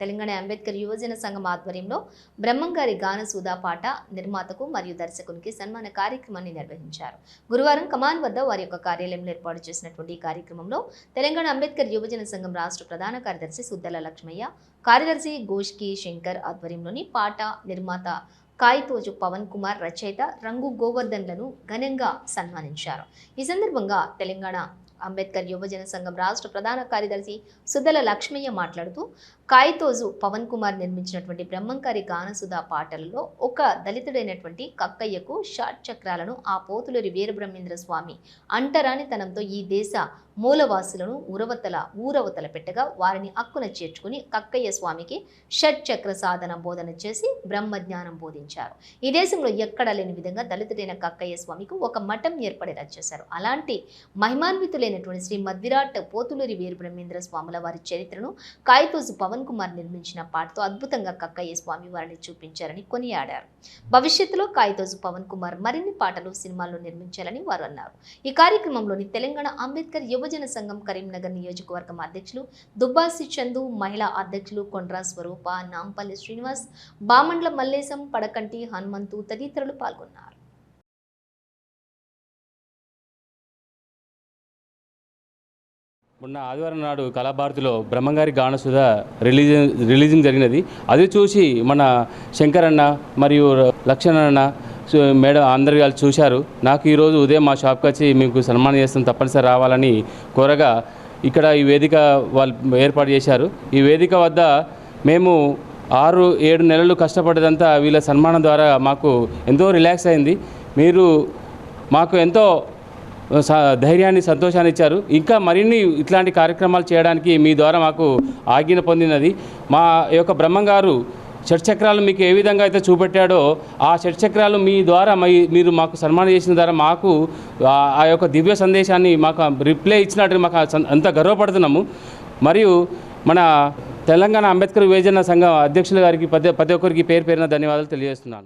తెలంగాణ అంబేద్కర్ యువజన సంఘం ఆధ్వర్యంలో బ్రహ్మంగారి గాన సుధా పాట నిర్మాతకు మరియు దర్శకునికి సన్మాన కార్యక్రమాన్ని నిర్వహించారు. గురువారం కమాన్ వద్ద వారి యొక్క కార్యాలయంలో ఏర్పాటు చేసినటువంటి ఈ కార్యక్రమంలో తెలంగాణ అంబేద్కర్ యువజన సంఘం రాష్ట్ర ప్రధాన కార్యదర్శి సుద్దల లక్ష్మయ్య కార్యదర్శి గోష్కి శంకర్ ఆధ్వర్యంలోని పాట నిర్మాత కాయితోజు పవన్ కుమార్ రచయిత రంగు గోవర్ధన్లను ఘనంగా సన్మానించారు. ఈ సందర్భంగా తెలంగాణ అంబేద్కర్ యువజన సంఘం రాష్ట్ర ప్రధాన కార్యదర్శి సుదల లక్ష్మయ్య మాట్లాడుతూ కాయితోజు పవన్ కుమార్ నిర్మించినటువంటి బ్రహ్మంకారి గానసుధ పాటలలో ఒక దళితుడైనటువంటి కక్కయ్యకు షాట్ చక్రాలను ఆ పోతులూరి వీరబ్రహ్మేంద్ర స్వామి అంటరానితనంతో ఈ దేశ మూలవాసులను ఉరవతల ఊరవతల పెట్టగా వారిని అక్కున చేర్చుకుని కక్కయ్య స్వామికి షట్ చక్ర సాధన బోధన చేసి బ్రహ్మజ్ఞానం బోధించారు. ఈ దేశంలో ఎక్కడా లేని విధంగా దళితుడైన కక్కయ్య స్వామికి ఒక మఠం ఏర్పడేలా చేశారు. అలాంటి మహిమాన్వితులైనటువంటి శ్రీ మద్విరాట్ పోతులూరి వీరబ్రహ్మేంద్ర స్వాముల వారి చరిత్రను కాయితోజు పవన్ కుమార్ నిర్మించిన పాటతో అద్భుతంగా కక్కయ్య స్వామి వారిని చూపించారని కొనియాడారు. భవిష్యత్తులో కాయితోజు పవన్ కుమార్ మరిన్ని పాటలు సినిమాల్లో నిర్మించాలని వారు అన్నారు. ఈ కార్యక్రమంలోని తెలంగాణ అంబేద్కర్ యువజన సంఘం కరీంనగర్ నియోజకవర్గం అధ్యక్షులు దుబ్బాసి చందు మహిళా అధ్యక్షులు కొండ్రా స్వరూప నాంపల్లి శ్రీనివాస్ బామండ్ల మల్లేశం పడకంటి హనుమంతు తదితరులు పాల్గొన్నారు. మొన్న ఆదివారం నాడు కళాభారతిలో బ్రహ్మంగారి గానసుధ రిలీజ్ రిలీజింగ్ జరిగినది. అది చూసి మన శంకరన్న మరియు లక్ష్మణ్ అన్న మేడం అందరు కలిసి చూశారు. నాకు ఈరోజు ఉదయం మా షాప్కి వచ్చి మీకు సన్మానం చేస్తాం తప్పనిసరి రావాలని కోరగా ఇక్కడ ఈ వేదిక వాళ్ళు ఏర్పాటు చేశారు. ఈ వేదిక వద్ద మేము ఆరు ఏడు నెలలు కష్టపడ్డదంతా వీళ్ళ సన్మానం ద్వారా మాకు ఎంతో రిలాక్స్ అయింది. మీరు మాకు ఎంతో ధైర్యాన్ని సంతోషాన్ని ఇచ్చారు. ఇంకా మరిన్ని ఇట్లాంటి కార్యక్రమాలు చేయడానికి మీ ద్వారా మాకు ఆజ్ఞ పొందినది. మా యొక్క బ్రహ్మంగారు షట్చక్రాలు మీకు ఏ విధంగా అయితే చూపెట్టాడో ఆ షట్చక్రాలు మీ ద్వారా మై మీరు మాకు సన్మానం చేసిన ద్వారా మాకు ఆ- యొక్క దివ్య సందేశాన్ని మాకు రిప్లై ఇచ్చినట్టు మాకు అంత గర్వపడుతున్నాము. మరియు మన తెలంగాణ అంబేద్కర్ విభజన సంఘం అధ్యక్షుల గారికి ప్రతి ప్రతి ఒక్కరికి పేరు పేరున ధన్యవాదాలు తెలియజేస్తున్నాను.